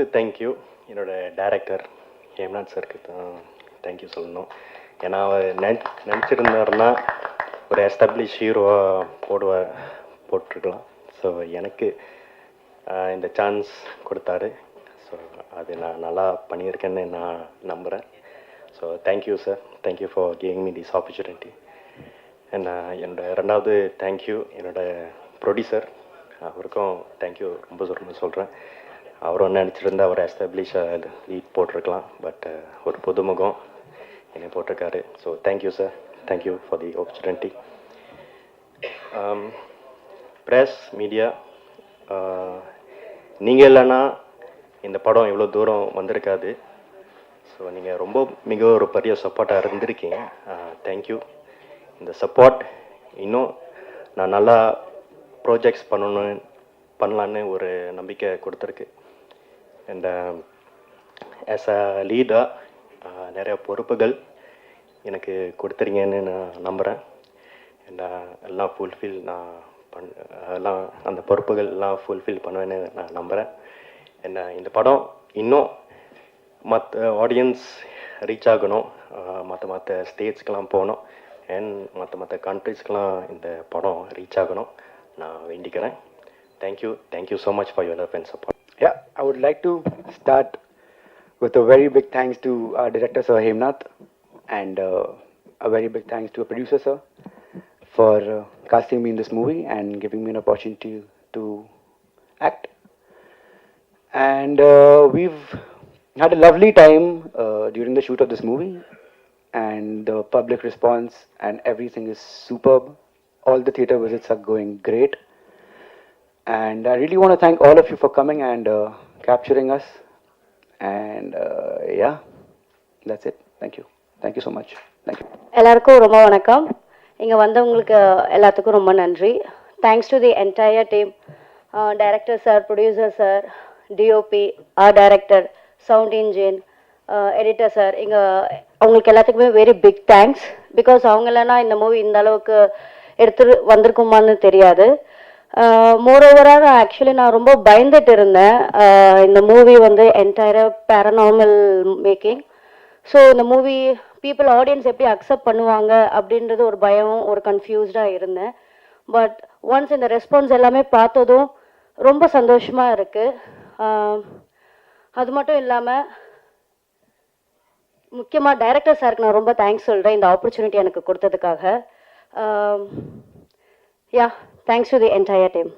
First thank you என்னோட director Hemnath சருக்கு தான் தேங்க்யூ சொல்லணும். ஏன்னா அவர் நினச் நினச்சிருந்தாருன்னா ஒரு எஸ்டாப்ளிஷ் ஹீரோவாக போடுவார் போட்டிருக்கலாம். ஸோ எனக்கு இந்த சான்ஸ் கொடுத்தாரு. ஸோ அது நான் நல்லா பண்ணியிருக்கேன்னு நான் நம்புகிறேன் so thank you sir thank you for giving me this opportunity நான் என்னோட ரெண்டாவது தேங்க்யூ என்னோட ப்ரொடியூசர் அவருக்கும் தேங்க்யூ ரொம்ப ரொம்ப சொல்கிறேன் அவரும் நினச்சிருந்தா அவர் எஸ்டாப்ளிஷ் லீட் போட்டிருக்கலாம். பட் uh, ஒரு புதுமுகம் என்னை போட்டிருக்காரு. So thank you sir thank you for the opportunity press media நீங்கள் இல்லைன்னா இந்த படம் இவ்வளோ தூரம் வந்திருக்காது. ஸோ நீங்கள் ரொம்ப மிக ஒரு பெரிய சப்போர்ட்டாக இருந்திருக்கீங்க. Uh, தேங்க்யூ இந்த சப்போர்ட் இன்னும் நான் நல்லா ப்ராஜெக்ட்ஸ் பண்ணணும் பண்ணலான்னு ஒரு நம்பிக்கை கொடுத்துருக்கு. அண்ட் ஆஸ் அ லீடாக நிறைய பொறுப்புகள் எனக்கு கொடுத்துறீங்கன்னு நான் நம்புகிறேன் அண்ட் uh, எல்லாம் ஃபுல்ஃபில் நான் பண் எல்லாம் அந்த பொறுப்புகள் எல்லாம் ஃபுல்ஃபில் பண்ணுவேன்னு நான் நம்புகிறேன் என்ன uh, இந்த படம் இன்னும் மற்ற ஆடியன்ஸ் ரீச் ஆகணும். Uh, மற்ற மற்ற ஸ்டேட்ஸ்க்கெலாம் போகணும். அண்ட் மற்ற மற்ற கண்ட்ரீஸ்க்கெலாம் இந்த படம் ரீச் ஆகணும். நான் வேண்டிக்கிறேன். Thank you thank you so much for your love and support Yeah, I would like to start with a very big thanks to our director, Sir Hemnath, and uh, a very big thanks to our producer, Sir, for uh, casting me in this movie and giving me an opportunity to act. And uh, we've had a lovely time uh, during the shoot of this movie, and the public response and everything is superb. All the theater visits are going great. And I really want to thank all of you for coming and uh, capturing us. And uh, yeah, that's it. Thank you. Thank you so much. Thank you. எல்லாருக்கும் ரொம்ப வணக்கம் இங்கே வந்தவங்களுக்கு எல்லாத்துக்கும் ரொம்ப நன்றி thanks to the entire team director sir producer sir DOP art director sound engineer editor sir இங்கே அவங்களுக்கு எல்லாத்துக்குமே வெரி பிக் தேங்க்ஸ் பிகாஸ் அவங்க இல்லைன்னா இந்த மூவி இந்த அளவுக்கு எடுத்து வந்திருக்குமான்னு தெரியாது மோரோவராக நான் ஆக்சுவலி நான் ரொம்ப பயந்துட்டு இருந்தேன் இந்த மூவி வந்து என்டையராக பேரனார்மல் மேக்கிங் ஸோ இந்த மூவி பீப்புள் ஆடியன்ஸ் எப்படி அக்செப்ட் பண்ணுவாங்க அப்படின்றது ஒரு பயம் ஒரு கன்ஃபியூஸ்டாக இருந்தேன். பட் ஒன்ஸ் இந்த ரெஸ்பான்ஸ் எல்லாமே பார்த்ததும் ரொம்ப சந்தோஷமாக இருக்குது அது மட்டும் இல்லாமல் முக்கியமாக டைரக்டர் சாருக்கு நான் ரொம்ப தேங்க்ஸ் சொல்கிறேன் இந்த ஆப்பர்ச்சுனிட்டி எனக்கு கொடுத்ததுக்காக. Yeah thanks to the entire team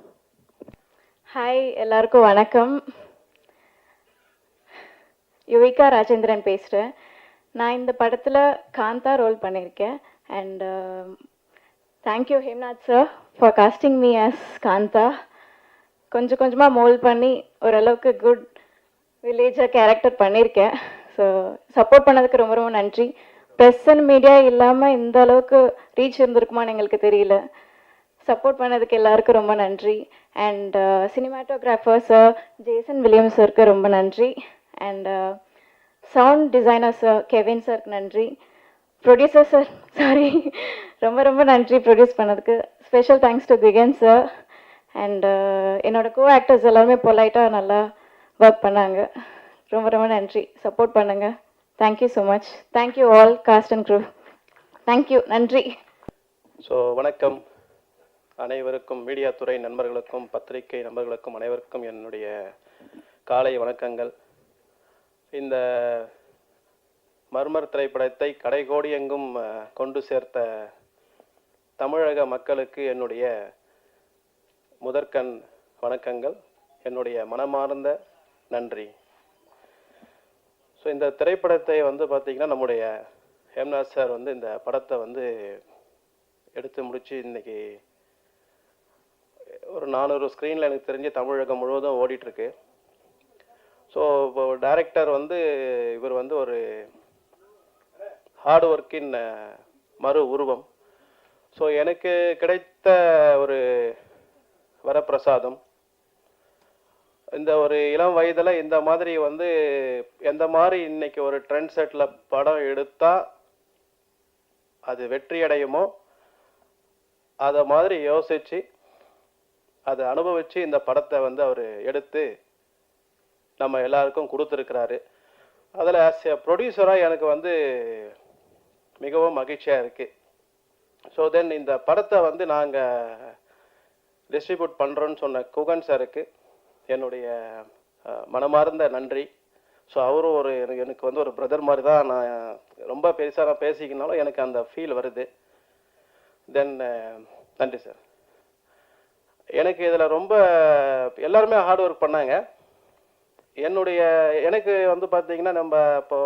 hi எல்லாருக்கும் வணக்கம். யுவிகா ராஜேந்திரன் பேசுகிறேன் நான் இந்த படத்தில் காந்தா ரோல் பண்ணியிருக்கேன் and thank you Hemnath sir for casting me as Kantha. கொஞ்சம் கொஞ்சமாக மோல் பண்ணி ஓரளவுக்கு குட் வில்லேஜாக கேரக்டர் பண்ணியிருக்கேன் ஸோ சப்போர்ட் பண்ணதுக்கு ரொம்ப ரொம்ப நன்றி. ப்ரெஸ் அண்ட் மீடியா இல்லாமல் இந்த அளவுக்கு ரீச் இருந்திருக்குமான்னு எங்களுக்கு தெரியல. சப்போர்ட் பண்ணதுக்கு எல்லாருக்கும் ரொம்ப நன்றி. And cinematographer sir Jason Williams சாருக்கு ரொம்ப நன்றி. And sound designer sir Kevin சாருக்கு நன்றி. ப்ரொடியூசர் சார் சாரி ரொம்ப ரொம்ப நன்றி ப்ரொடியூஸ் பண்ணதுக்கு. Special thanks to Thigan sir and என்னோட கோ ஆக்டர்ஸ் எல்லாருமே பொலைட்டாக நல்லா ஒர்க் பண்ணாங்க. ரொம்ப ரொம்ப நன்றி. சப்போர்ட் பண்ணுங்க. Thank you so much thank you all cast and crew thank you நன்றி. ஸோ வணக்கம். அனைவருக்கும் மீடியா துறை நண்பர்களுக்கும் பத்திரிகை நண்பர்களுக்கும் அனைவருக்கும் என்னுடைய காலை வணக்கங்கள். இந்த மர்மர் திரைப்படத்தை கடைகோடி எங்கும் கொண்டு சேர்த்த தமிழக மக்களுக்கு என்னுடைய முதற்கண் வணக்கங்கள். என்னுடைய மனமார்ந்த நன்றி. ஸோ இந்த திரைப்படத்தை வந்து பார்த்திங்கன்னா நம்முடைய ஹேம்நாத் சார் வந்து இந்த படத்தை வந்து எடுத்து முடித்து இன்னைக்கு ஒரு நானூறு ஸ்க்ரீனில் எனக்கு தெரிஞ்சு தமிழகம் முழுவதும் ஓடிட்டுருக்கு. ஸோ இப்போ டைரக்டர் வந்து இவர் வந்து ஒரு ஹார்ட் ஒர்க்கின் மறு உருவம். ஸோ எனக்கு கிடைத்த ஒரு வரப்பிரசாதம். இந்த ஒரு இளம் வயதில் இந்த மாதிரி வந்து எந்த மாதிரி இன்னைக்கு ஒரு ட்ரெண்ட் செட்டில் படம் எடுத்தால் அது வெற்றி அடையுமோ அதை மாதிரி யோசிச்சு அதை அனுபவிச்சு இந்த படத்தை வந்து அவர் எடுத்து நம்ம எல்லாருக்கும் கொடுத்துருக்கிறாரு. அதில் ஆஸ் எ ப்ரொடியூசராக எனக்கு வந்து மிகவும் மகிழ்ச்சியாக இருக்குது ஸோ தென் இந்த படத்தை வந்து நாங்கள் டிஸ்ட்ரிபியூட் பண்ணுறோன்னு சொன்ன குகன் சாருக்கு என்னுடைய மனமார்ந்த நன்றி. ஸோ அவரும் ஒரு எனக்கு எனக்கு வந்து ஒரு பிரதர் மாதிரி தான். நான் ரொம்ப பெருசாக நான் பேசிக்கினாலும் எனக்கு அந்த ஃபீல் வருது. தென் நன்றி சார் எனக்கு இதில் ரொம்ப எல்லாருமே ஹார்ட் ஒர்க் பண்ணாங்க. என்னுடைய எனக்கு வந்து பார்த்தீங்கன்னா நம்ம இப்போ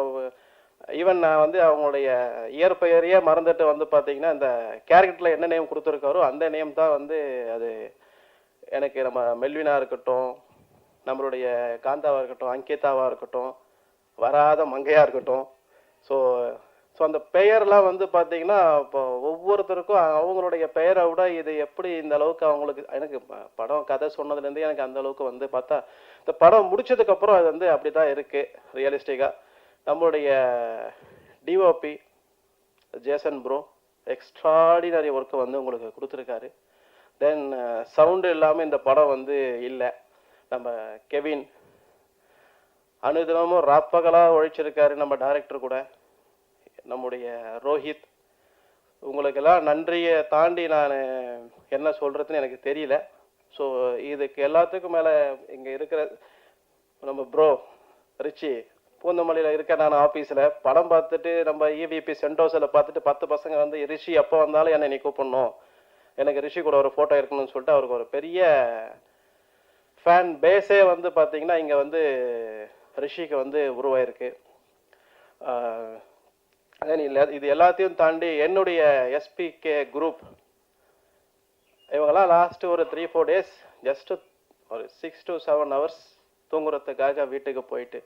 ஈவன் நான் வந்து அவங்களுடைய இயற்பெயரையே மறந்துட்டு வந்து பார்த்தீங்கன்னா இந்த கேரக்டரில் என்ன நேம் கொடுத்துருக்காரோ அந்த நேம் தான் வந்து அது எனக்கு நம்ம மெல்வினா இருக்கட்டும் நம்மளுடைய காந்தாவாக இருக்கட்டும் அங்கிதாவாக இருக்கட்டும் வராத மங்கையாக இருக்கட்டும். ஸோ ஸோ அந்த பெயர்லாம் வந்து பார்த்தீங்கன்னா இப்போ ஒவ்வொருத்தருக்கும் அவங்களுடைய பெயரை விட இது எப்படி இந்த அளவுக்கு அவங்களுக்கு எனக்கு படம் கதை சொன்னதுலேருந்து எனக்கு அந்த அளவுக்கு வந்து பார்த்தா இந்த படம் முடிச்சதுக்கப்புறம் அது வந்து அப்படி தான் இருக்குது ரியலிஸ்டிக்காக நம்மளுடைய டிஓபி ஜேசன் ப்ரோ எக்ஸ்ட்ராடினரி ஒர்க்கை வந்து உங்களுக்கு கொடுத்துருக்காரு. தென் சவுண்டு இல்லாமல் இந்த படம் வந்து இல்லை. நம்ம கெவின் அனுதினமும் ராப்பகலாக உழைச்சிருக்காரு நம்ம டைரக்டர் கூட. நம்முடைய ரோஹித். உங்களுக்கெல்லாம் நன்றியை தாண்டி நான் என்ன சொல்கிறதுன்னு எனக்கு தெரியல. ஸோ இதுக்கு எல்லாத்துக்கும் மேலே இங்கே இருக்கிற நம்ம ப்ரோ ரிச்சி பூந்தமல்லியில் இருக்க நான் ஆஃபீஸில் படம் பார்த்துட்டு நம்ம இவிபி சென்டோஸில் பார்த்துட்டு பத்து பசங்க வந்து ரிஷி எப்போ வந்தாலும் என்னை நீ கூப்பிடணும். எனக்கு ரிஷி கூட ஒரு ஃபோட்டோ இருக்கணும்னு சொல்லிட்டு அவருக்கு ஒரு பெரிய ஃபேன் பேஸே வந்து பார்த்தீங்கன்னா இங்கே வந்து ரிஷிக்கு வந்து உருவாயிருக்கு. இது எல்லாத்தையும் தாண்டி என்னுடைய எஸ்பிகே குரூப் இவங்கெல்லாம் லாஸ்ட் ஒரு த்ரீ ஃபோர் டேஸ் ஜஸ்ட் ஒரு சிக்ஸ் டு செவன் ஹவர்ஸ் தூங்குறதுக்காக வீட்டுக்கு போயிட்டு.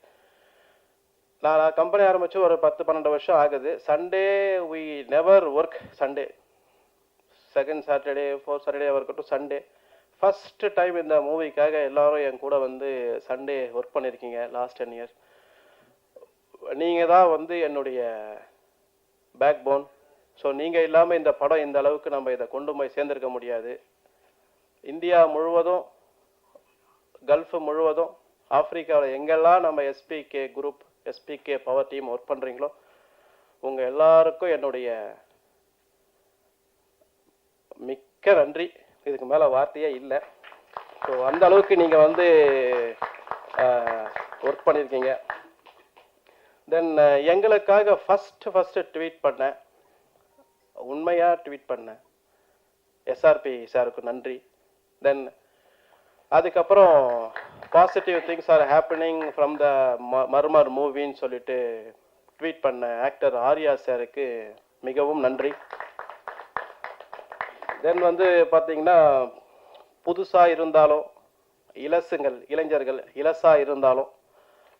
நான் கம்பெனி ஆரம்பிச்சு ஒரு பத்து பன்னெண்டு வருஷம் ஆகுது. Sunday we never work Sunday second Saturday fourth Saturday இருக்கட்டும் சண்டே ஃபஸ்ட்டு டைம் இந்த மூவிக்காக எல்லாரும் என் கூட வந்து சண்டே ஒர்க் பண்ணியிருக்கீங்க லாஸ்ட் டென் இயர்ஸ் நீங்கள் தான் வந்து என்னுடைய பேக் போன் ஸோ நீங்கள் இல்லாமல் இந்த படம் இந்த அளவுக்கு நம்ம இதை கொண்டு போய் சேர்ந்திருக்க முடியாது. இந்தியா முழுவதும் கல்ஃப் முழுவதும் ஆப்பிரிக்காவில் எங்கெல்லாம் நம்ம SPK group SPK power team work பண்ணுறீங்களோ உங்கள் எல்லாருக்கும் என்னுடைய மிக்க நன்றி. இதுக்கு மேலே வார்த்தையே இல்லை. ஸோ அந்த அளவுக்கு நீங்கள் வந்து ஒர்க் பண்ணியிருக்கீங்க தென் uh, எங்களுக்காக ஃபஸ்ட்டு ஃபஸ்ட்டு ட்வீட் பண்ணேன் உண்மையாக ட்வீட் பண்ணேன் எஸ்ஆர்பி சாருக்கு நன்றி. தென் அதுக்கப்புறம் positive things are happening from the Murmur மூவின்னு சொல்லிட்டு ட்வீட் பண்ண ஆக்டர் ஆர்யா சாருக்கு மிகவும் நன்றி. தென் வந்து பார்த்தீங்கன்னா புதுசாக இருந்தாலும் இலசுங்கள் இளைஞர்கள் இலசாக இருந்தாலும்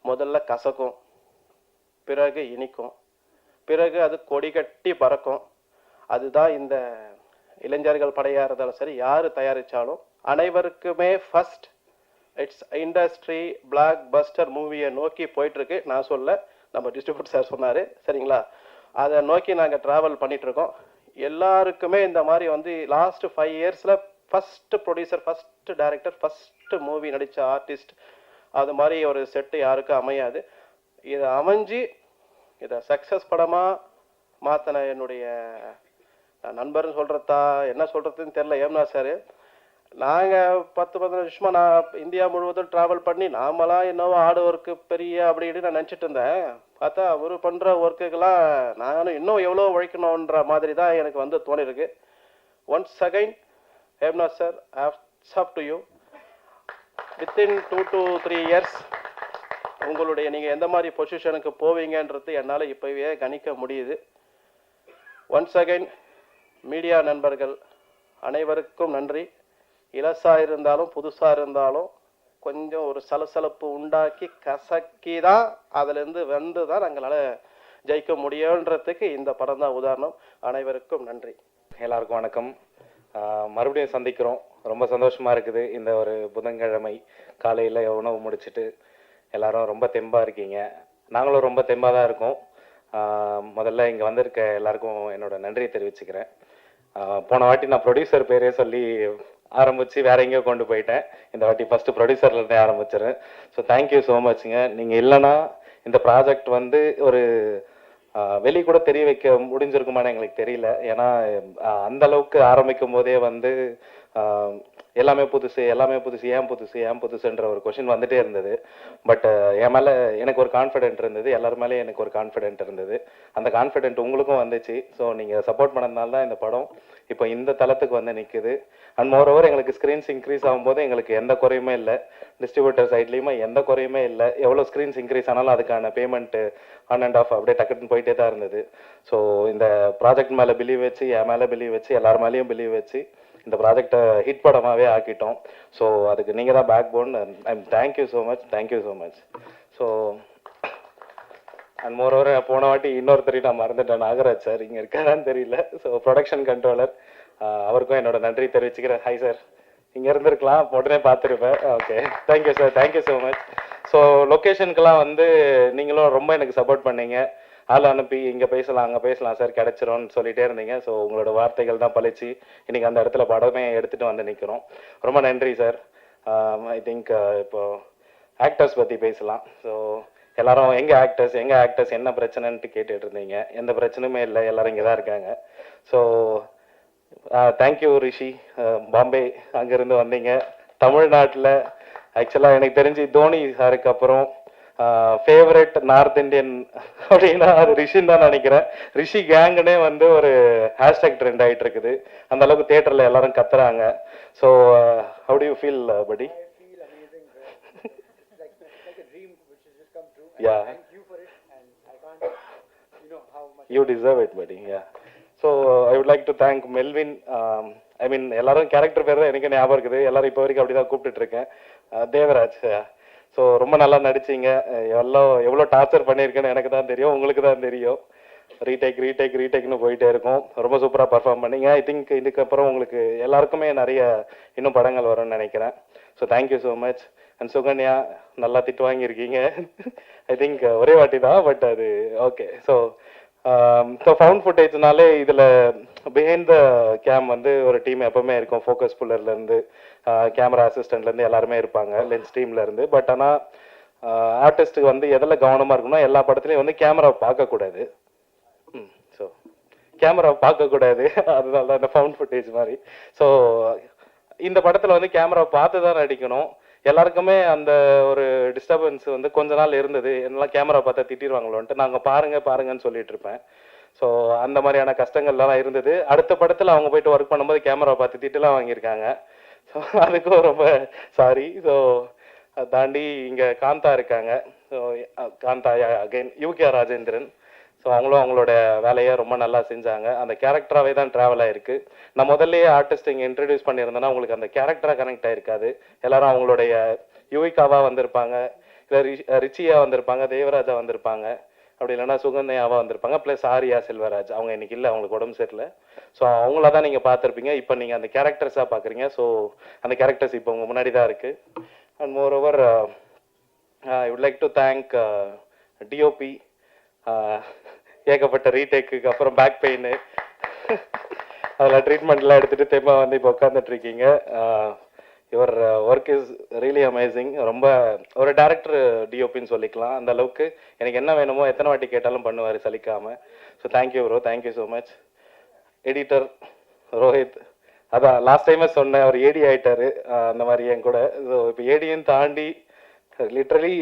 முதல்ல கசக்கும். பிறகு இனிக்கும். பிறகு அது கொடி கட்டி பறக்கும். அதுதான் இந்த இளைஞர்கள் படையாக இருந்தாலும் சரி யார் தயாரித்தாலும் அனைவருக்குமே first it's industry blockbuster மூவியை நோக்கி போயிட்டுருக்கு. நான் சொல்ல நம்ம டிஸ்ட்ரிபியூட் சார் சொன்னார். சரிங்களா? அதை நோக்கி நாங்கள் ட்ராவல் பண்ணிகிட்ருக்கோம் எல்லாருக்குமே இந்த மாதிரி வந்து லாஸ்ட் ஃபைவ் இயர்ஸில் first producer first director first movie நடித்த ஆர்டிஸ்ட் அது மாதிரி ஒரு செட்டு யாருக்கும் அமையாது. இது அமைஞ்சு இதை சக்ஸஸ் படமாக மாற்றின என்னுடைய நண்பர்னு சொல்கிறதா என்ன சொல்கிறதுன்னு தெரில ஏம்னா சார். நாங்கள் பத்து பதினஞ்சு வருஷமாக நான் இந்தியா முழுவதும் ட்ராவல் பண்ணி நாமெல்லாம் என்னவோ ஆடு ஒர்க்கு பெரிய அப்படி நான் நினச்சிட்டு இருந்தேன். பார்த்தா அவர் பண்ணுற ஒர்க்குக்கெல்லாம் நானும் இன்னும் எவ்வளோ உழைக்கணுன்ற மாதிரி தான் எனக்கு வந்து தோணிருக்கு. Once again Hemna sir off up to you within two to three years உங்களுடைய நீங்கள் எந்த மாதிரி பொசிஷனுக்கு போவீங்கன்றது என்னால் இப்போவே கணிக்க முடியுது. ஒன்ஸ் அகைன் மீடியா நண்பர்கள் அனைவருக்கும் நன்றி. இலசாக இருந்தாலும் புதுசாக இருந்தாலும் கொஞ்சம் ஒரு சலசலப்பு உண்டாக்கி கசக்கி தான் அதுலேருந்து வந்து தான் எங்களால் ஜெயிக்க முடியுன்றதுக்கு இந்த படம் தான் உதாரணம். அனைவருக்கும் நன்றி. எல்லாருக்கும் வணக்கம். மறுபடியும் சந்திக்கிறோம். ரொம்ப சந்தோஷமா இருக்குது இந்த ஒரு புதன்கிழமை காலையில் உணவு முடிச்சிட்டு எல்லாரும் ரொம்ப தெம்பாக இருக்கீங்க. நாங்களும் ரொம்ப தெம்பாக தான் இருக்கோம். முதல்ல இங்கே வந்திருக்க எல்லாருக்கும் என்னோட நன்றியை தெரிவிச்சுக்கிறேன். போன வாட்டி நான் ப்ரொடியூசர் பேரே சொல்லி ஆரம்பித்து வேற எங்கேயோ கொண்டு போயிட்டேன். இந்த வாட்டி ஃபஸ்ட்டு ப்ரொடியூசர்லேருந்தே ஆரம்பிச்சிடுறேன். ஸோ தேங்க்யூ ஸோ மச்ங்க நீங்கள் இல்லைன்னா இந்த ப்ராஜெக்ட் வந்து ஒரு ஆஹ், வெளி கூட தெரிய வைக்க முடிஞ்சிருக்குமான்னு எங்களுக்கு தெரியல. ஏன்னா அந்த அளவுக்கு ஆரம்பிக்கும் போதே வந்து எல்லாமே புதுசு எல்லாமே புதுசு ஏன் புதுசு ஏன் புதுசுன்ற ஒரு கொஷின் வந்துட்டே இருந்தது. பட் என் மேலே எனக்கு ஒரு கான்ஃபிடென்ட் இருந்தது எல்லார் மேலேயும் எனக்கு ஒரு கான்ஃபிடென்ட் இருந்தது. அந்த கான்ஃபிடென்ட் உங்களுக்கும் வந்துச்சு. ஸோ நீங்கள் சப்போர்ட் பண்ணதுனால தான் இந்த படம் இப்போ இந்த தளத்துக்கு வந்து நிற்குது அண்ட் மோரோவர் எங்களுக்கு ஸ்க்ரீன்ஸ் இன்க்ரீஸ் ஆகும்போது எங்களுக்கு எந்த குறையுமே இல்லை. டிஸ்ட்ரிபியூட்டர் சைட்லேயுமே எந்த குறையுமே இல்லை. எவ்வளோ ஸ்க்ரீன்ஸ் இன்க்ரீஸ் ஆனாலும் அதுக்கான பேமெண்ட்டு ஆன் அண்ட் ஆஃப் அப்படியே டக்குன்னு போயிட்டே தான் இருந்தது. ஸோ இந்த ப்ராஜெக்ட் மேலே பிலீவ் வச்சு என் மேலே பிலீவ் வச்சு எல்லார் மேலேயும் பிலீவ் வச்சு இந்த ப்ராஜெக்டை ஹிட் படமாகவே ஆக்கிட்டோம். ஸோ அதுக்கு நீங்கள் தான் backbone I'm thank you so much thank you so much so and moreover போன வாட்டி இன்னொருத்தரையும் நான் மறந்துட்டேன் நாகராஜ் சார். இங்கே இருக்காரான்னு தெரியல. ஸோ ப்ரொடக்ஷன் கண்ட்ரோலர் அவருக்கும் என்னோட நன்றி தெரிவிச்சுக்கிறேன். ஹாய் சார் இங்கே இருந்திருக்கலாம் உடனே பார்த்துருப்பேன். Okay thank you sir thank you so much so லொக்கேஷனுக்கெல்லாம் வந்து நீங்களும் ரொம்ப எனக்கு சப்போர்ட் பண்ணீங்க. ஆள் அனுப்பி இங்கே பேசலாம் அங்கே பேசலாம் சார் கிடச்சிரும்னு சொல்லிட்டே இருந்தீங்க. ஸோ உங்களோட வார்த்தைகள் தான் பழிச்சு இன்றைக்கி அந்த இடத்துல படமே எடுத்துகிட்டு வந்து நிற்கிறோம் ரொம்ப நன்றி சார். ஐ திங்க் இப்போது ஆக்டர்ஸ் பற்றி பேசலாம். ஸோ எல்லாரும் எங்கே ஆக்டர்ஸ் எங்கே ஆக்டர்ஸ் என்ன பிரச்சனைன்ட்டு கேட்டுட்டு இருந்தீங்க. எந்த பிரச்சனையுமே இல்லை. எல்லாரும் இங்கே தான் இருக்காங்க so thank you uh, Rishi. Uh, Bombay அங்கேருந்து வந்தீங்க. தமிழ்நாட்டில் ஆக்சுவலாக எனக்கு தெரிஞ்சு தோனி சாருக்கு அப்புறம் ஃபேவரட் நார்த் இந்தியன் அப்படின்னா அது ரிஷின்னு தான் நினைக்கிறேன். ரிஷி கேங்குனே வந்து ஒரு ஹேஷ்டேக் ட்ரெண்ட் ஆயிட்டு இருக்குது அந்த அளவுக்கு தியேட்டர்ல எல்லாரும் கத்துறாங்க. So how do you feel படி you deserve it buddy yeah. So i would like to thank melvin. Um, i mean எல்லாரும் கேரக்டர் பேர் தான் எனக்கு ஞாபகம் இருக்குது. எல்லாரும் இப்போ வரைக்கும் அப்படிதான் கூப்பிட்டுட்டு இருக்கேன். தேவராஜ் ஸோ ரொம்ப நல்லா நடிச்சிங்க. எவ்வளோ எவ்வளோ டார்ச்சர் பண்ணியிருக்கேன்னு எனக்கு தான் தெரியும். உங்களுக்கு தான் தெரியும். ரீடேக் ரீடேக் ரீடேக்னு போயிட்டே இருக்கும். ரொம்ப சூப்பராக பர்ஃபார்ம் பண்ணீங்க. ஐ திங்க் இதுக்கப்புறம் உங்களுக்கு எல்லாருக்குமே நிறைய இன்னும் படங்கள் வரும்னு நினைக்கிறேன். So thank you so much and Sukanya நல்லா திட்டு வாங்கியிருக்கீங்க. ஐ திங்க் ஒரே வாட்டி தான் பட் அது ஓகே ஸோ ஸோ ஃபவுண்ட் ஃபுட்டேஜ்னாலே இதில் பிஹைண்ட் த கேம் வந்து ஒரு டீம் எப்பவுமே இருக்கும். ஃபோக்கஸ் புல்லர்லேருந்து கேமரா அசிஸ்டன்ட்லேருந்து எல்லாருமே இருப்பாங்க. லென்ஸ் டீம்லேருந்து பட் ஆனால் ஆர்டிஸ்ட்டுக்கு வந்து எதில் கவனமாக இருக்கணும் எல்லா படத்துலையும் வந்து கேமரா பார்க்கக்கூடாது. ஸோ கேமரா பார்க்கக்கூடாது. அதனால தான் இந்த ஃபவுண்ட் ஃபுட்டேஜ் மாதிரி. ஸோ இந்த படத்தில் வந்து கேமரா பார்த்து தான் நடிக்கணும். எல்லாருக்குமே அந்த ஒரு டிஸ்டர்பன்ஸ் வந்து கொஞ்ச நாள் இருந்தது. என்னெல்லாம் கேமரா பார்த்தா திட்டிடுவாங்களோன்ட்டு நாங்கள் பாருங்க பாருங்கன்னு சொல்லிட்டு இருப்பேன். ஸோ அந்த மாதிரியான கஷ்டங்கள்லாம் இருந்தது. அடுத்த படத்தில் அவங்க போயிட்டு ஒர்க் பண்ணும்போது கேமரா பார்த்து திட்டுலாம் வாங்கியிருக்காங்க. ஸோ அதுக்கும் ரொம்ப சாரி ஸோ தாண்டி இங்கே காந்தா இருக்காங்க. ஸோ காந்தா அகைன் யூகே ராஜேந்திரன். ஸோ அவங்களும் அவங்களோட வேலையை ரொம்ப நல்லா செஞ்சாங்க. அந்த கேரக்டராகவே தான் ட்ராவல் ஆயிருக்கு. நான் முதல்லயே ஆர்டிஸ்ட் இங்கே இன்ட்ரடியூஸ் பண்ணியிருந்தேன்னா உங்களுக்கு அந்த கேரக்டராக கனெக்ட் ஆயிருக்காது. எல்லாரும் அவங்களுடைய யுவிகாவாக வந்திருப்பாங்க. இல்லை ரிச்சியா வந்திருப்பாங்க. தேவராஜா வந்திருப்பாங்க. அப்படி இல்லைன்னா சுகன்யாவா வந்திருப்பாங்க. ப்ளஸ் ஆரியா செல்வராஜ். அவங்க இன்னைக்கு இல்லை அவங்களுக்கு உடம்பு சரியில்லை. ஸோ அவங்கள தான் நீங்கள் பார்த்துருப்பீங்க. இப்போ நீங்கள் அந்த கேரக்டர்ஸாக பார்க்குறீங்க. ஸோ அந்த கேரக்டர்ஸ் இப்போ உங்கள் முன்னாடி தான் இருக்குது and moreover I would like to thank DOP ஏகப்பட்ட ரீடேக்குக்கு அப்புறம் பேக் பெயின் அதில் ட்ரீட்மெண்ட்லாம் எடுத்துகிட்டு தெம்மா வந்து இப்போ உட்காந்துட்டு your work is really amazing ரொம்ப ஒரு டேரக்டர் டிஓபின்னு சொல்லிக்கலாம். அந்த அளவுக்கு எனக்கு என்ன வேணுமோ எத்தனை வாட்டி கேட்டாலும் பண்ணுவார் சலிக்காம. So thank you bro thank you so much editor Rohith அதான் லாஸ்ட் டைமே சொன்னேன். அவர் ஏடி ஆயிட்டாரு. அந்த மாதிரி என் கூட. ஸோ இப்போ ஏடியும் தாண்டி லிட்ரலி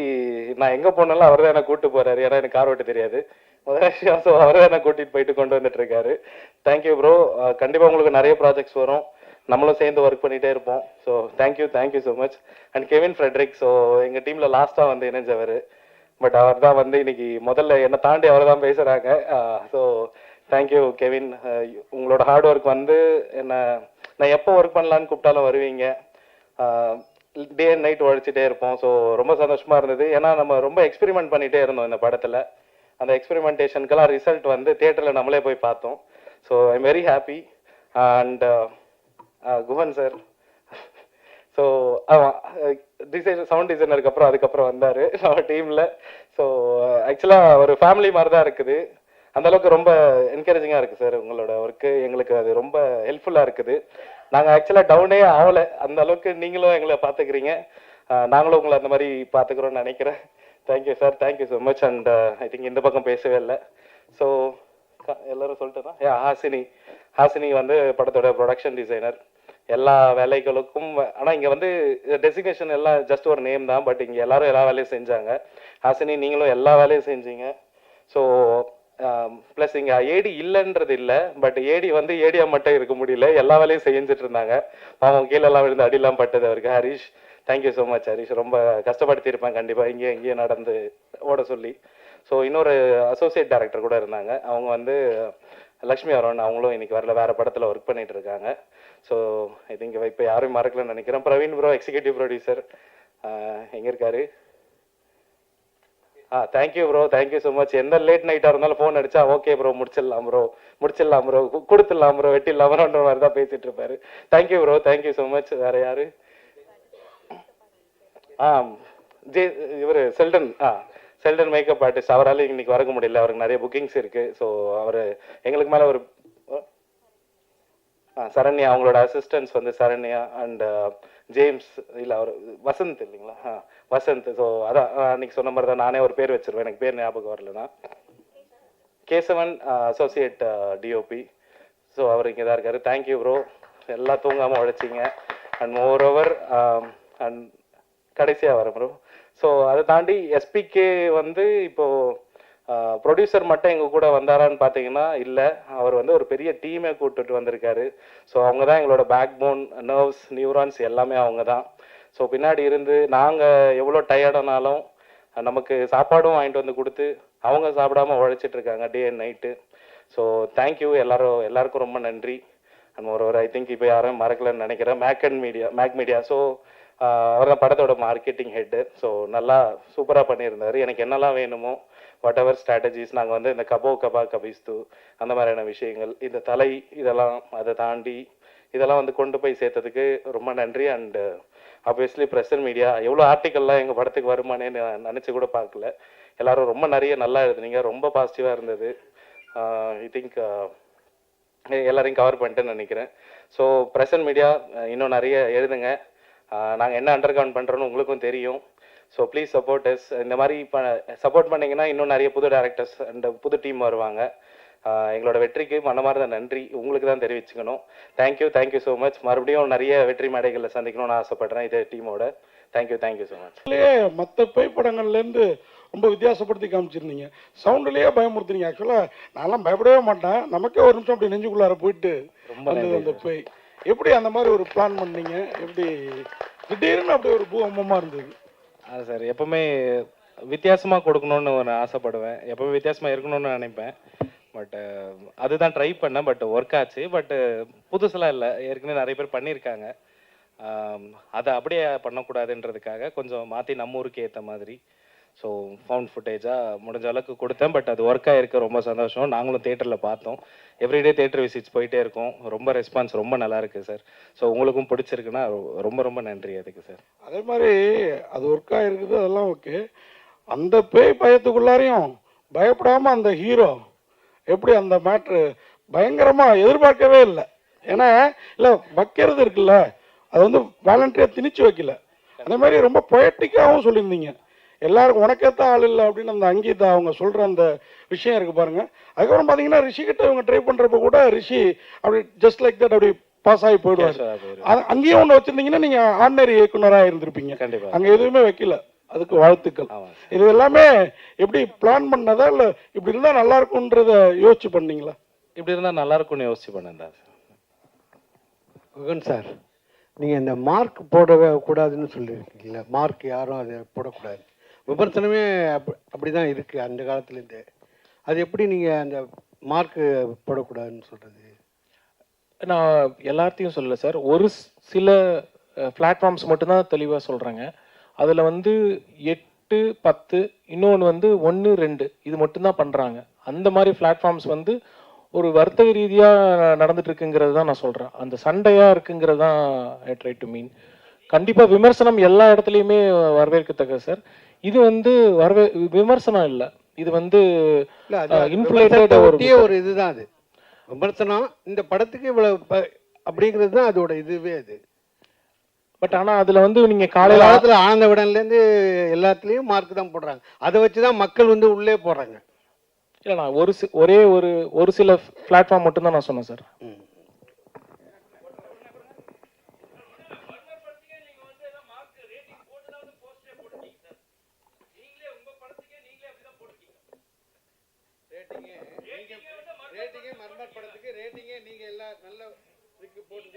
நான் எங்கே போனாலும் அவர் தான் என்ன கூட்டு போறாரு. ஏன்னா எனக்கு கார் ஓட்ட தெரியாது. முதல் விஷயம் ஸோ அவர் தான் என்ன கூட்டிட்டு போயிட்டு கொண்டு வந்துட்டு இருக்காரு. தேங்க்யூ ப்ரோ கண்டிப்பாக உங்களுக்கு நிறைய ப்ராஜெக்ட்ஸ் வரும். நம்மளும் சேர்ந்து ஒர்க் பண்ணிகிட்டே இருப்போம். So thank you thank you so much and Kevin Frederick so எங்கள் டீமில் லாஸ்ட்டாக வந்து இணைஞ்சவர். பட் அவர் தான் வந்து இன்னைக்கு முதல்ல என்னை தாண்டி அவர் தான் பேசுகிறாங்க ஸோ தேங்க்யூ கெவின் உங்களோட ஹார்ட் ஒர்க் வந்து என்ன நான் எப்போ ஒர்க் பண்ணலான்னு கூப்பிட்டாலும் வருவீங்க. டே அண்ட் நைட் உழைச்சிட்டே இருப்போம். ஸோ ரொம்ப சந்தோஷமாக இருந்தது. ஏன்னா நம்ம ரொம்ப எக்ஸ்பெரிமெண்ட் பண்ணிகிட்டே இருந்தோம் இந்த படத்தில். அந்த எக்ஸ்பெரிமெண்டேஷனுக்கெல்லாம் ரிசல்ட் வந்து தேட்டரில் நம்மளே போய் பார்த்தோம். So I'm very happy and Guhan sir. So ஆமாம் டிசைன் சவுண்ட் டிசைனருக்கு அப்புறம் அதுக்கப்புறம் வந்தார். நம்ம டீமில் ஸோ ஆக்சுவலாக ஒரு ஃபேமிலி மாதிரி தான் இருக்குது. அந்த அளவுக்கு ரொம்ப என்கரேஜிங்காக இருக்குது சார் உங்களோட ஒர்க்கு எங்களுக்கு அது ரொம்ப ஹெல்ப்ஃபுல்லாக இருக்குது. நாங்கள் ஆக்சுவலாக டவுனே ஆகலை. அந்த அளவுக்கு நீங்களும் எங்களை பார்த்துக்கிறீங்க. நாங்களும் உங்களை அந்த மாதிரி பார்த்துக்கிறோன்னு நினைக்கிறேன். Thank you sir thank you so much and I think இந்த பக்கம் பேசவே இல்லை. ஸோ எல்லாரும் தான் யா ஹாசினி. ஹாசினி வந்து படத்தோட ப்ரொடக்ஷன் டிசைனர் எல்லா வேலைகளுக்கும் ஆனால் இங்கே வந்து டெசிக்னேஷன் எல்லாம் ஜஸ்ட் ஒரு நேம் தான் பட் இங்கே எல்லாரும் எல்லா வேலையும் செஞ்சாங்க. ஹாசினி நீங்களும் எல்லா வேலையும் செஞ்சீங்க. ஸோ ப்ளஸ் இங்கே ஏடி இல்லைன்றது இல்லை பட் ஏடி வந்து ஏடியா மட்டும் இருக்க முடியல. எல்லா வேலையும் செஞ்சுட்டு இருந்தாங்க. பாவம் கீழெல்லாம் விழுந்து அடிலாம் பட்டது அவருக்கு. Harish thank you so much Harish. ரொம்ப கஷ்டப்படுத்தியிருப்பேன் கண்டிப்பாக இங்கேயும் இங்கேயும் நடந்து ஓட சொல்லி. ஸோ இன்னொரு அசோசியேட் டைரக்டர் கூட இருந்தாங்க. அவங்க வந்து லக்ஷ்மி அருண் அவங்களும் இன்னைக்கு வரல வேற படத்தில் ஒர்க் பண்ணிட்டு இருக்காங்க. ஸோ ஐ திங்க் இப்போ யாரும் மறக்கலன்னு நினைக்கிறேன். பிரவீன் ப்ரோ எக்ஸிக்யூட்டிவ் ப்ரொடியூசர் எங்கே இருக்காரு? ஆ thank you bro thank you so much எந்த லேட் நைட்டாக இருந்தாலும் ஃபோன் அடிச்சா ஓகே ப்ரோ முடிச்சிடலாம் ப்ரோ முடிச்சிடலாம் ப்ரோ கொடுத்துடலாம் ப்ரோ வெட்டிடலாம் ப்ரோன்ற மாதிரி தான் பேசிட்டு இருப்பாரு. Thank you bro thank you so much வேற யாரு? ஆ ஜே இவர் செல்டன். ஆ செல்டன் மேக்கப் ஆர்டிஸ்ட் அவரால் இன்னைக்கு வரக்க முடியல. அவருக்கு நிறைய புக்கிங்ஸ் இருக்கு. ஸோ அவர் எங்களுக்கு மேலே ஒரு சரண்யா அவங்களோட அசிஸ்டன்ஸ் வந்து சரண்யா அண்ட் ஜேம்ஸ் இல்லை அவர் வசந்த் இல்லைங்களா? ஆ வசந்த். ஸோ அதான் அன்னைக்கு சொன்ன மாதிரி தான் நானே ஒரு பேர் வச்சிருவேன். எனக்கு பேர் ஞாபகம் வரலன்னா. கேசவன் அசோசியேட் டிஓபி ஸோ அவர் இங்கே தான் இருக்காரு தேங்க்யூ ப்ரோ எல்லாம் தூங்காமல் உழைச்சிங்க. அண்ட் மோர் ஓவர் அண்ட் கடைசியாக வரும் ப்ரோ ஸோ அதை தாண்டி எஸ்பிகே வந்து இப்போது ப்ரொடியூசர் மட்டும் எங்கள் கூட வந்தாரான்னு பார்த்தீங்கன்னா இல்லை. அவர் வந்து ஒரு பெரிய டீமே கூப்பிட்டுட்டு வந்திருக்காரு. ஸோ அவங்க தான் எங்களோட பேக் போன் நர்வ்ஸ் நியூரான்ஸ் எல்லாமே அவங்க தான். ஸோ பின்னாடி இருந்து நாங்கள் எவ்வளோ டயர்டானாலும் நமக்கு சாப்பாடும் வாங்கிட்டு வந்து கொடுத்து அவங்க சாப்பிடாம உழைச்சிட்டு இருக்காங்க day and night so thank you எல்லாரும் எல்லாருக்கும் ரொம்ப நன்றி. அண்ட் ஒரு ஒரு ஐ திங்க் இப்போ யாரும் மறக்கலன்னு நினைக்கிறேன். Mac and media Mac media so அவர் தான் படத்தோட மார்க்கெட்டிங் ஹெட்டு ஸோ நல்லா சூப்பராக பண்ணியிருந்தார். எனக்கு என்னெல்லாம் வேணுமோ வாட் எவர் ஸ்ட்ராட்டஜிஸ் நாங்கள் வந்து இந்த கபோ கபா கபிஸ்து அந்த மாதிரியான விஷயங்கள் இந்த தலை இதெல்லாம் அதை தாண்டி இதெல்லாம் வந்து கொண்டு போய் சேர்த்ததுக்கு ரொம்ப நன்றி. அண்டு ஆப்வியஸ்லி ப்ரெஷர் மீடியா எவ்வளோ ஆர்டிக்கல்லாம் எங்கள் படத்துக்கு வருமானே நான் நினச்சி கூட பார்க்கல. எல்லாரும் ரொம்ப நிறைய நல்லா எழுதுனீங்க. ரொம்ப பாசிட்டிவாக இருந்தது. ஐ திங்க் எல்லாரையும் கவர் பண்ணிட்டேன்னு நினைக்கிறேன். ஸோ ப்ரெசன்ட் மீடியா இன்னும் நிறைய எழுதுங்க. நாங்கள் என்ன அண்டர் கவுண்ட் பண்ணுறோன்னு உங்களுக்கும் தெரியும். ஸோ ப்ளீஸ் சப்போர்ட் எஸ் இந்த மாதிரி இப்போ சப்போர்ட் பண்ணீங்கன்னா இன்னும் நிறைய புது டேரக்டர்ஸ் அண்ட் புது டீம் வருவாங்க. எங்களோட வெற்றிக்கு மனமார்ந்த நன்றி. உங்களுக்கு தான் தெரிவிச்சுக்கணும். Thank you thank you so much மறுபடியும் நிறைய வெற்றி மேடைகளில் சந்திக்கணும்னு ஆசைப்படுறேன் இதே டீமோட தேங்க்யூ தேங்க்யூ ஸோ மச் இதுலயே மற்ற பேய் படங்கள்ல இருந்து ரொம்ப வித்தியாசப்படுத்தி காமிச்சிருந்தீங்க. சவுண்ட்லயே பயமுறுத்துறீங்க ஆக்சுவலா நான்லாம் பயப்படவே மாட்டேன். நமக்கே ஒரு நிமிஷம் அப்படி நெஞ்சுக்குள்ளார போயிட்டு ரொம்ப அந்த பேய். எப்படி அந்த மாதிரி ஒரு பிளான் பண்ணீங்க? எப்படி திடீர்னு அப்படி ஒரு பூகம்பமா இருந்தது. அது சார் எப்பவுமே வித்தியாசமாக கொடுக்கணும்னு ஒரு ஆசைப்படுவேன். எப்பவுமே வித்தியாசமாக இருக்கணும்னு நினைப்பேன். பட் அதுதான் ட்ரை பண்ணேன். பட் ஒர்க் ஆச்சு. பட் புதுசெல்லாம் இல்லை. ஏற்கனவே நிறைய பேர் பண்ணியிருக்காங்க. அதை அப்படியே பண்ணக்கூடாதுன்றதுக்காக கொஞ்சம் மாற்றி நம்ம ஊருக்கு ஏற்ற மாதிரி ஸோ ஃபவுண்ட் ஃபுட்டேஜாக முடிஞ்ச அளவுக்கு கொடுத்தேன். பட் அது ஒர்க் ஆகிருக்க ரொம்ப சந்தோஷம். நாங்களும் தேட்டரில் பார்த்தோம். எவ்ரிடே தேட்டர் விசிட்ஸ் போயிட்டே இருக்கோம். ரொம்ப ரெஸ்பான்ஸ் ரொம்ப நல்லா இருக்கு சார் ஸோ உங்களுக்கும் பிடிச்சிருக்குன்னா ரொம்ப ரொம்ப நன்றி அதுக்கு சார் அதே மாதிரி அது ஒர்க் ஆகிருக்குது அதெல்லாம் ஓகே அந்த பேய் பயத்துக்குள்ளாரையும் பயப்படாமல் அந்த ஹீரோ எப்படி அந்த மேட்ரு பயங்கரமாக எதிர்பார்க்கவே இல்லை. ஏன்னா இல்லை வைக்கிறது இருக்குல்ல. அது வந்து வேலண்டியாக திணிச்சு வைக்கல. அதே மாதிரி ரொம்ப பொயட்டிக்காகவும் சொல்லியிருந்தீங்க. எல்லாருக்கும் உனக்கேத்த ஆள் இல்லை அப்படின்னு அந்த அங்கீதா அவங்க சொல்ற அந்த விஷயம் இருக்கு பாருங்க. அதுக்கப்புறம் பாத்தீங்கன்னா ரிஷி கிட்ட இவங்க ட்ரை பண்றப்ப கூட ரிஷி அப்படி ஜஸ்ட் லைக் தட் அப்படி பாஸ் ஆகி போயிடுவாரு. அங்கேயும் ஒண்ணு வச்சிருந்தீங்கன்னா நீங்க ஆர்டினரி இயக்குனரா இருந்திருப்பீங்க. கண்டிப்பா. அங்க எதுவுமே வைக்கல. அதுக்கு வாழ்த்துக்கள். இது எல்லாமே எப்படி பிளான் பண்ணதா இல்ல இப்படி இருந்தா நல்லா இருக்கும்ன்றத யோசிச்சு பண்ணீங்களா? இப்படி இருந்தால் நல்லா இருக்கும்னு யோசிச்சு பண்ணேன் குகன் சார் நீங்கள் இந்த மார்க் போடவே கூடாதுன்னு சொல்லியிருக்கீங்களா மார்க் யாரும் அதை போடக்கூடாது. விமர்சனமே அப் அப்படி தான் இருக்குது அந்த காலத்துலேருந்தே. அது எப்படி நீங்கள் அந்த மார்க்கு போடக்கூடாதுன்னு சொல்கிறது நான் எல்லாத்தையும் சொல்லல சார். ஒரு சில பிளாட்ஃபார்ம்ஸ் மட்டும்தான் தெளிவாக சொல்கிறாங்க அதில் வந்து எட்டு பத்து இன்னொன்று வந்து ஒன்று ரெண்டு இது மட்டும்தான் பண்ணுறாங்க அந்த மாதிரி பிளாட்ஃபார்ம்ஸ் வந்து ஒரு வர்த்தக ரீதியாக நடந்துட்டு இருக்குங்கிறது தான் நான் சொல்கிறேன் அந்த சண்டையாக இருக்குங்கிறது தான் ஐ ட்ரை டு மீன் கண்டிப்பாக விமர்சனம் எல்லா இடத்துலையுமே வரவேற்கத்தக்க சார். இது வந்து வரவே விமர்சனம் இல்லை. இது வந்து விமர்சனத்தை ஒரு இதுதான் அது. விமர்சனம் இந்த படத்துக்கு இவ்வளோ ப- அப்படிங்கிறது தான் அதோட இதுவே அது. பட் ஆனா அதுல வந்து நீங்க காலையில் காலத்தில் ஆனந்த விடன்லேருந்து எல்லாத்துலேயும் மார்க் தான் போடுறாங்க. அதை வச்சு தான் மக்கள் வந்து உள்ளே போடுறாங்க இல்ல நான் ஒரு ஒரே ஒரு ஒரு சில பிளாட்ஃபார்ம் மட்டும் தான் நான் சொன்னேன் சார் ம். ரேட்டிங்கே மர்மர் படத்துக்கு எல்லாம் நல்ல இதுக்கு போட்டு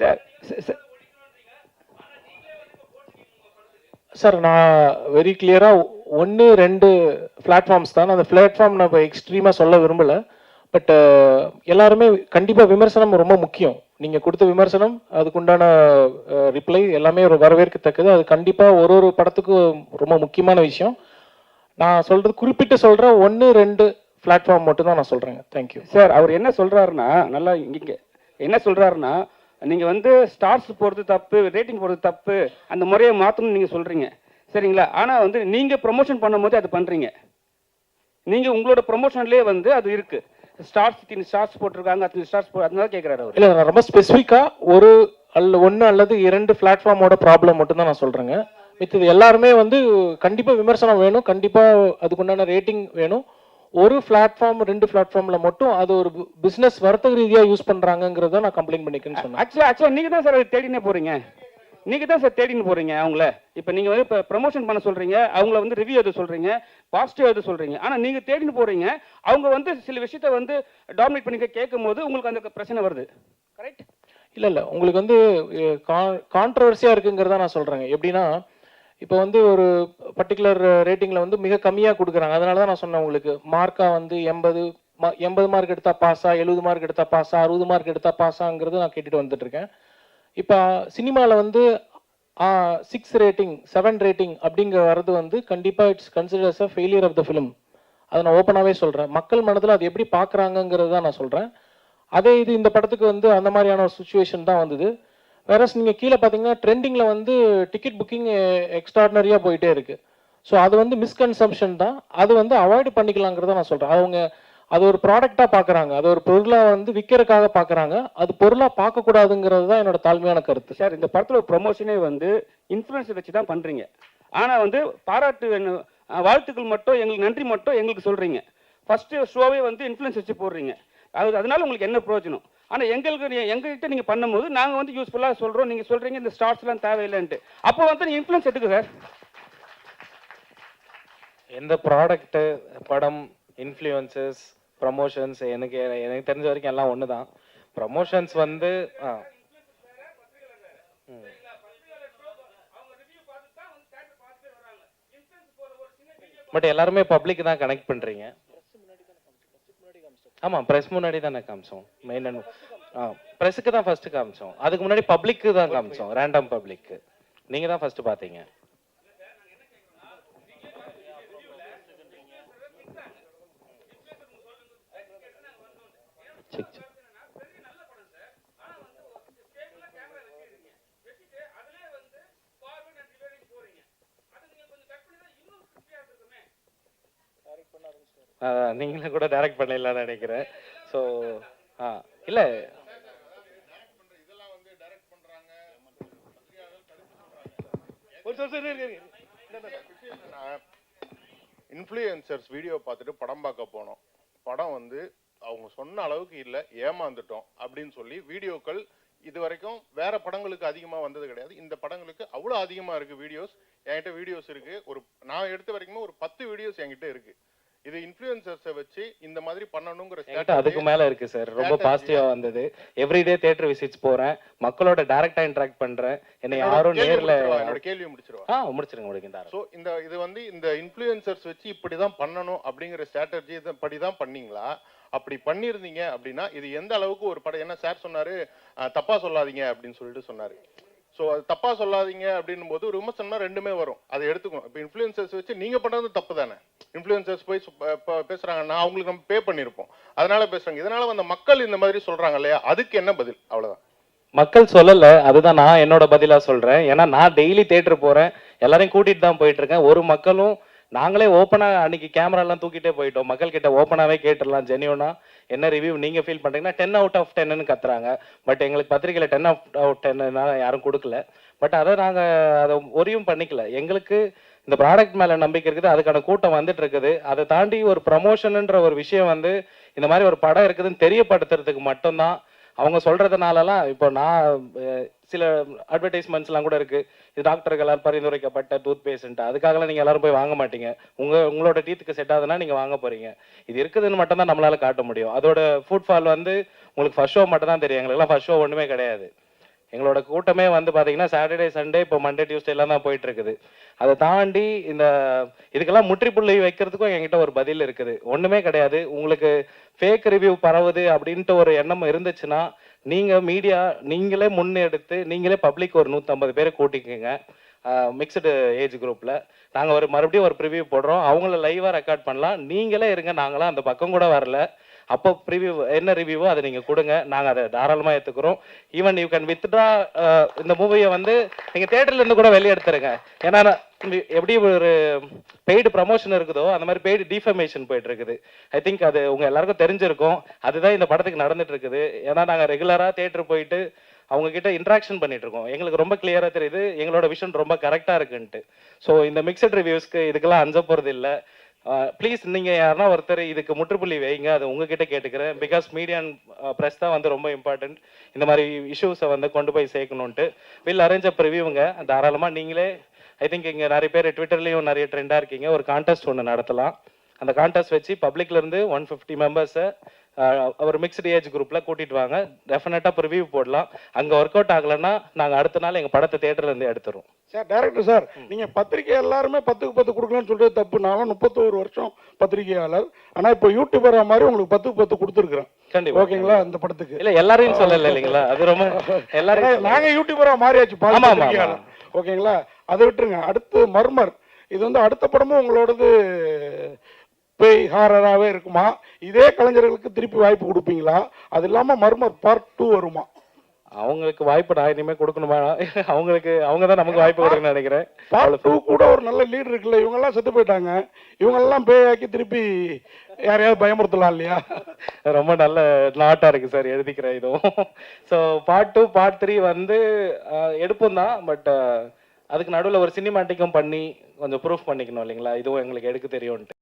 சார். சார் சார் நான் வெரி கிளியரா ஒன்று ரெண்டு பிளாட்ஃபார்ம்ஸ் தான். அந்த பிளாட்ஃபார்ம் நான் இப்போ எக்ஸ்ட்ரீமாக சொல்ல விரும்பல. பட் எல்லாருமே கண்டிப்பாக விமர்சனம் ரொம்ப முக்கியம். நீங்கள் கொடுத்த விமர்சனம் அதுக்குண்டான ரிப்ளை எல்லாமே ஒரு வரவேற்கத்தக்கது. அது கண்டிப்பாக ஒரு ஒரு படத்துக்கும் ரொம்ப முக்கியமான விஷயம். நான் சொல்றது குறிப்பிட்டு சொல்ற ஒன்று ரெண்டு பிளாட்ஃபார்ம் மட்டும் தான் நான் சொல்றேங்க. தேங்க்யூ சார் அவர் என்ன சொல்றாருன்னா நல்லா இங்க என்ன சொல்றாருன்னா நீங்க வந்து ஸ்டார்ஸ் போறது தப்பு ரேட்டிங் போறது தப்பு அந்த முறையை மாத்தணும்னு நீங்க சொல்றீங்க. சரிங்களா? ஆனா வந்து நீங்க ப்ரொமோஷன் பண்ணும்போது அது பண்றீங்க. நீங்க உங்களோட ப்ரொமோஷன்லயே வந்து அது இருக்கு. ஸ்டார்ஸ் இத்தனை ஸ்டார்ஸ் போட்டிருக்காங்க அத்தனை ஸ்டார்ஸ் போ அதனால கேட்கிறாரு அவர். இல்லை ரொம்ப ஸ்பெசிஃபிக்காக ஒரு அல்ல ஒன்று அல்லது இரண்டு பிளாட்ஃபார்மோட ப்ராப்ளம் மட்டும் தான் நான் சொல்கிறேங்க மித்தது எல்லாருமே வந்து கண்டிப்பாக விமர்சனம் வேணும். கண்டிப்பாக அதுக்குண்டான ரேட்டிங் வேணும். ஒரு பிளாட்ஃபார்ம் ரெண்டு பிளாட்ஃபார்மில் மட்டும் அது ஒரு பிஸ்னஸ் வர்த்தக ரீதியாக யூஸ் பண்ணுறாங்கங்கிறத நான் கம்ப்ளைண்ட் பண்ணிக்கேன்னு சொன்னேன். ஆக்சுவலா ஆக்சுவலா நீங்க தான் சார் அதை தேடினே போறீங்க. நீங்க தான் சார் தேடின்னு போறீங்க அவங்கள. இப்போ நீங்க வந்து இப்போ ப்ரமோஷன் பண்ண சொல்றீங்க அவங்கள வந்து ரிவ்யூ எது சொல்றீங்க பாசிட்டிவ் எது சொல்றீங்க. ஆனா நீங்க தேடின்னு போறீங்க அவங்க வந்து சில விஷயத்த வந்து டாமினேட் பண்ணி கேட்கும் போது உங்களுக்கு அந்த பிரச்சனை வருது. கரெக்ட் இல்லை இல்லை. உங்களுக்கு வந்து கான்ட்ரவர்சியாக இருக்குங்கிறத நான் சொல்கிறேங்க எப்படின்னா இப்போ வந்து ஒரு பர்டிகுலர் ரேட்டிங்கில் வந்து மிக கம்மியாக கொடுக்குறாங்க. அதனால தான் நான் சொன்னேன் உங்களுக்கு. மார்க்காக வந்து எண்பது எண்பது மார்க் எடுத்தால் பாஸா எழுபது மார்க் எடுத்தால் பாஸா அறுபது மார்க் எடுத்தால் பாஸாங்கிறது நான் கேட்டுட்டு வந்துட்டுருக்கேன் இப்போ சினிமாவில் வந்து சிக்ஸ் ரேட்டிங் செவன் ரேட்டிங் அப்படிங்கிற வர்றது வந்து கண்டிப்பாக it's considers a failure of the film அதை நான் ஓப்பனாகவே சொல்கிறேன் மக்கள் மனதில் அது எப்படி பார்க்குறாங்கங்கிறது தான் நான் சொல்கிறேன் அதே இது இந்த படத்துக்கு வந்து அந்த மாதிரியான ஒரு சுச்சுவேஷன் தான் வந்தது. வேறஸ் நீங்கள் கீழே பார்த்தீங்கன்னா ட்ரெண்டிங்கில் வந்து டிக்கெட் புக்கிங் எக்ஸ்ட்ராடனரியாக போயிட்டே இருக்குது ஸோ அது வந்து மிஸ்கன்சம்ஷன் தான். அது வந்து அவாய்ட் பண்ணிக்கலாங்கிறத நான் சொல்கிறேன் அவங்க அது ஒரு ப்ராடக்டாக பார்க்குறாங்க அது ஒரு பொருளாக வந்து விற்கிறதுக்காக பார்க்குறாங்க அது பொருளாக பார்க்கக்கூடாதுங்கிறது தான் என்னோட தாழ்மையான கருத்து. சார் இந்த படத்துல ப்ரொமோஷனே வந்து இன்ஃப்ளூயன்ஸ் வச்சு தான் பண்ணுறீங்க ஆனால் வந்து பாராட்டு வாழ்த்துக்கள் மட்டும் எங்களுக்கு நன்றி மட்டும் எங்களுக்கு சொல்கிறீங்க ஃபஸ்ட்டு ஷோவே வந்து இன்ஃப்ளூயன்ஸ் வச்சு போடுறீங்க. அது அதனால உங்களுக்கு என்ன பிரயோஜனம்? ஆனால் எங்களுக்கு எங்ககிட்ட நீங்கள் பண்ணும்போது நாங்கள் வந்து யூஸ்ஃபுல்லாக சொல்கிறோம் நீங்கள் சொல்கிறீங்க இந்த ஸ்டார்ஸ்லாம் தேவையில்லைன்ட்டு. அப்போ வந்து நீங்கள் இன்ஃப்ளூன்ஸ் எடுக்கு சார் எந்த ப்ராடக்ட்டு படம் இன்ஃப்ளூயன்சஸ் ப்ரமோஷன்ஸ் எனக்கு எனக்கு தெரிஞ்ச வரைக்கும் எல்லாம் ஒன்று தான் ப்ரமோஷன்ஸ் வந்து ஆ. ம். பட் எல்லாருமே பப்ளிக் தான் கனெக்ட் பண்ணுறீங்க ஆமாம் ப்ரெஸ் முன்னாடி தானே காமிச்சோம். மெயின் ஆ ப்ரெஸ்ஸுக்கு தான் ஃபஸ்ட்டு காமிச்சோம். அதுக்கு முன்னாடி பப்ளிக்கு தான் காமிச்சோம். ரேண்டம் பப்ளிக்கு நீங்கள் தான் ஃபஸ்ட்டு பார்த்தீங்க சரி சரி நீங்களும் கூட டைரக்ட் பண்ணிடலாம்னு நினைக்கிறேன். ஸோ ஆ இல்லை. இன்ஃப்ளூயன்சர்ஸ் வீடியோ பார்த்துட்டு படம் பார்க்க போனோம். படம் வந்து அவங்க சொன்ன அளவுக்கு இல்லை ஏமாந்துட்டோம் அப்படின்னு சொல்லி வீடியோக்கள் இது வரைக்கும் வேற படங்களுக்கு அதிகமா வந்தது கிடையாது. இந்த படங்களுக்கு அவ்வளோ அதிகமா இருக்கு வீடியோஸ் என்கிட்ட வீடியோஸ் இருக்கு. ஒரு நான் எடுத்த வரைக்குமே ஒரு பத்து வீடியோஸ் என்கிட்ட இருக்கு. இது இன்ஃப்ளூயன்சர்ஸை வச்சு இந்த மாதிரி பண்ணணுங்கிற என்கிட்ட அதுக்கு மேல இருக்கு சார் ரொம்ப பாசிட்டிவா வந்தது. எவ்ரிடே தியேட்டர் விசிட்ஸ் போறேன். மக்களோட டைரக்டா இன்டராக்ட் பண்றேன். என்னை யாரும் நேர்ல என்னோட கேள்வியை முடிச்சிருவா? ஆ முடிச்சிருங்க இந்த ஸோ இந்த இது வந்து இந்த இன்ஃப்ளூயன்சர்ஸ் வச்சு இப்படி தான் பண்ணணும் அப்படிங்கிற ஸ்ட்ராட்டஜி படி தான் பண்ணீங்களா? அப்படி பண்ணியிருந்தீங்க அப்படின்னா இது எந்த அளவுக்கு ஒரு படம்? என்ன சார் சொன்னாரு தப்பா சொல்லாதீங்க அப்படின்னு சொல்லிட்டு சொன்னாரு. ஸோ அது தப்பாக சொல்லாதீங்க அப்படின்னும் போது ஒரு விமர்சனம்னா ரெண்டுமே வரும். அதை எடுத்துக்கணும் இப்போ இன்ஃப்ளூயன்சர்ஸ் வச்சு நீங்கள் பண்ணுறது தப்பு தானே? இன்ஃப்ளூயன்சர்ஸ் போய் பேசுகிறாங்கன்னா அவங்களுக்கு நம்ம பே பண்ணியிருப்போம் அதனால பேசுகிறாங்க இதனால வந்த மக்கள் இந்த மாதிரி சொல்கிறாங்க இல்லையா? அதுக்கு என்ன பதில்? அவ்வளோதான் மக்கள் சொல்லல. அதுதான் நான் என்னோட பதிலாக சொல்கிறேன் ஏன்னா நான் டெய்லி தேட்டர் போகிறேன் எல்லாரையும் கூட்டிகிட்டு தான் போயிட்டு இருக்கேன். ஒரு மக்களும் நாங்களே ஓப்பனாக அன்னைக்கு கேமராலாம் தூக்கிட்டே போயிட்டோம். மக்கள் கிட்ட ஓப்பனாகவே கேட்டுடலாம் ஜெனியூனா என்ன ரிவ்யூ நீங்கள் ஃபீல் பண்ணுறீங்கன்னா டென் அவுட் ஆஃப் டென்னு கத்துறாங்க. பட் எங்களுக்கு பத்திரிக்கையில் டென் ஆஃப் அவுட் டென்னு யாரும் கொடுக்கல. பட் அதை நாங்கள் அதை ஒரியும் பண்ணிக்கல. எங்களுக்கு இந்த ப்ராடக்ட் மேலே நம்பிக்கை இருக்குது அதுக்கான கூட்டம் வந்துட்டு இருக்குது. அதை தாண்டி ஒரு ப்ரமோஷனுன்ற ஒரு விஷயம் வந்து இந்த மாதிரி ஒரு படம் இருக்குதுன்னு தெரியப்படுத்துறதுக்கு மட்டும்தான். அவங்க சொல்கிறதுனாலலாம் இப்போ நான் சில அட்வர்டைஸ்மெண்ட்ஸ்லாம் கூட இருக்கு. இது டாக்டர்களால் பரிந்துரைக்கப்பட்ட டூத் பேஷண்ட் அதுக்காகலாம் நீங்க எல்லாரும் போய் வாங்க மாட்டீங்க. உங்க உங்களோட டீத்துக்கு செட் ஆகுதுன்னா நீங்க வாங்க போறீங்க. இது இருக்குதுன்னு மட்டும் தான் நம்மளால காட்ட முடியும். அதோட ஃபுட் ஃபால் வந்து உங்களுக்கு ஃபர்ஸ்ட் ஷோ மட்டும் தான் தெரியும் எங்களுக்குலாம் ஃபர்ஸ்ட் ஷோ ஒன்றுமே கிடையாது. எங்களோட கூட்டமே வந்து பாத்தீங்கன்னா சாட்டர்டே சண்டே இப்போ மண்டே டியூஸ்டே எல்லாம் தான் போயிட்டு இருக்குது அதை தாண்டி இந்த இதுக்கெல்லாம் முற்றுப்புள்ளி வைக்கிறதுக்கும் என்கிட்ட ஒரு பதில் இருக்குது. ஒண்ணுமே கிடையாது. உங்களுக்கு ஃபேக் ரிவ்யூ பரவுது அப்படின்ட்டு ஒரு எண்ணம் இருந்துச்சுன்னா நீங்க மீடியா நீங்களே முன்னெடுத்து நீங்களே பப்ளிக் ஒரு நூற்றம்பது பேரை கூட்டிக்கோங்க. மிக்சடு ஏஜ் குரூப்ல நாங்க ஒரு மறுபடியும் ஒரு ப்ரிவியூ போடுறோம். அவங்கள லைவா ரெக்கார்ட் பண்ணலாம். நீங்களே இருங்க. நாங்களாம் அந்த பக்கம் கூட வரல. அப்போ ப்ரிவ்யூ என்ன ரிவ்யூவோ அதை நீங்கள் கொடுங்க. நாங்கள் அதை தாராளமாக ஏற்றுக்கிறோம் even you can withdraw uh, இந்த மூவியை வந்து நீங்கள் தேட்டர்லேருந்து கூட வெளியே எடுத்துருங்க. ஏன்னா நான் எப்படி ஒரு பெய்டு ப்ரமோஷன் இருக்குதோ அந்த மாதிரி பெய்டு டிஃபமேஷன் போயிட்டு இருக்குது ஐ திங்க் அது உங்கள் எல்லாருக்கும் தெரிஞ்சிருக்கும். அதுதான் இந்த படத்துக்கு நடந்துட்டு இருக்குது ஏன்னா நாங்கள் ரெகுலராக தேட்டர் போயிட்டு அவங்க கிட்ட இன்ட்ராக்ஷன் பண்ணிட்டு இருக்கோம் எங்களுக்கு ரொம்ப கிளியரா தெரியுது. எங்களோட விஷன் ரொம்ப கரெக்டா இருக்குன்ட்டு. ஸோ இந்த மிக்சட் ரிவ்யூஸ்க்கு இதுக்கெல்லாம் அஞ்ச போறது இல்லை ப்ளீஸ் நீங்கள் யாருன்னா ஒருத்தர் இதுக்கு முற்றுப்புள்ளி வைங்க. அது உங்ககிட்ட கேட்டுக்கிறேன். பிகாஸ் மீடியா ப்ரெஸ் தான் வந்து ரொம்ப இம்பார்ட்டன்ட் இந்த மாதிரி இஷ்யூஸை வந்து கொண்டு போய் சேர்க்கணுன்ட்டு வில் அரேஞ்ச் ப்ரிவியூங்க தாராளமாக நீங்களே ஐ திங்க் இங்கே நிறைய பேர் ட்விட்டர்லேயும் நிறைய ட்ரெண்டாக இருக்கீங்க. ஒரு கான்டெஸ்ட் ஒன்று நடத்தலாம். அந்த கான்டெஸ்ட் வச்சு பப்ளிக்லேருந்து ஒன் ஃபிஃப்டி மெம்பர்ஸை அவர் மிக்ஸ்டு ஏஜ் குரூப்ல கூட்டிட்டு வாங்க. டெஃபினட்டா ரிவ்யூ போடலாம். அங்க ஒர்க் அவுட் ஆகலைன்னா நாங்க அடுத்த நாள் எங்க படத்தை தேட்டர்ல இருந்து எடுத்துருவோம். சார் டைரக்டர் சார் நீங்க பத்திரிக்கை எல்லாருமே பத்துக்கு பத்து கொடுக்கலன்னு சொல்றது தப்பு. நானும் முப்பத்தோரு வருஷம் பத்திரிகையாளர். ஆனா இப்போ யூடியூபர் மாதிரி உங்களுக்கு பத்துக்கு பத்து கொடுத்துருக்குறேன். கண்டிப்பா ஓகேங்களா இந்த படத்துக்கு. இல்ல எல்லாரையும் சொல்லல இல்லைங்களா? அது ரொம்ப எல்லாரையும் ஏன்னா, நாங்க யூடியூபரா மாறியாச்சு ஓகேங்களா அதை விட்டுருங்க. அடுத்து மர்மர். இது வந்து அடுத்த படமும் உங்களோடது பேய் ஹாரராகவே இருக்குமா? இதே கலைஞர்களுக்கு திருப்பி வாய்ப்பு கொடுப்பீங்களா? அது இல்லாம மர்மர் பார்ட் டூ வருமா? அவங்களுக்கு வாய்ப்பு நான் இனிமே கொடுக்கணுமா? அவங்களுக்கு அவங்க தான் நமக்கு வாய்ப்பு கொடுக்கணும்னு நினைக்கிறேன். பார்ட் டூ கூட ஒரு நல்ல லீட் இருக்குல்ல இவங்க எல்லாம் செத்து போயிட்டாங்க. இவங்க எல்லாம் பேயாக்கி திருப்பி யாரையாவது பயமுறுத்தலாம் இல்லையா? ரொம்ப நல்ல நாட்டா இருக்கு சார் எழுதிக்கிறேன் இதுவும். So part two part three வந்து எடுப்போம் தான் பட் அதுக்கு நடுவில் ஒரு சினிமாட்டிக்கும் பண்ணி கொஞ்சம் ப்ரூஃப் பண்ணிக்கணும் இல்லைங்களா? இதுவும் எங்களுக்கு எடுக்க தெரியும்ட்டு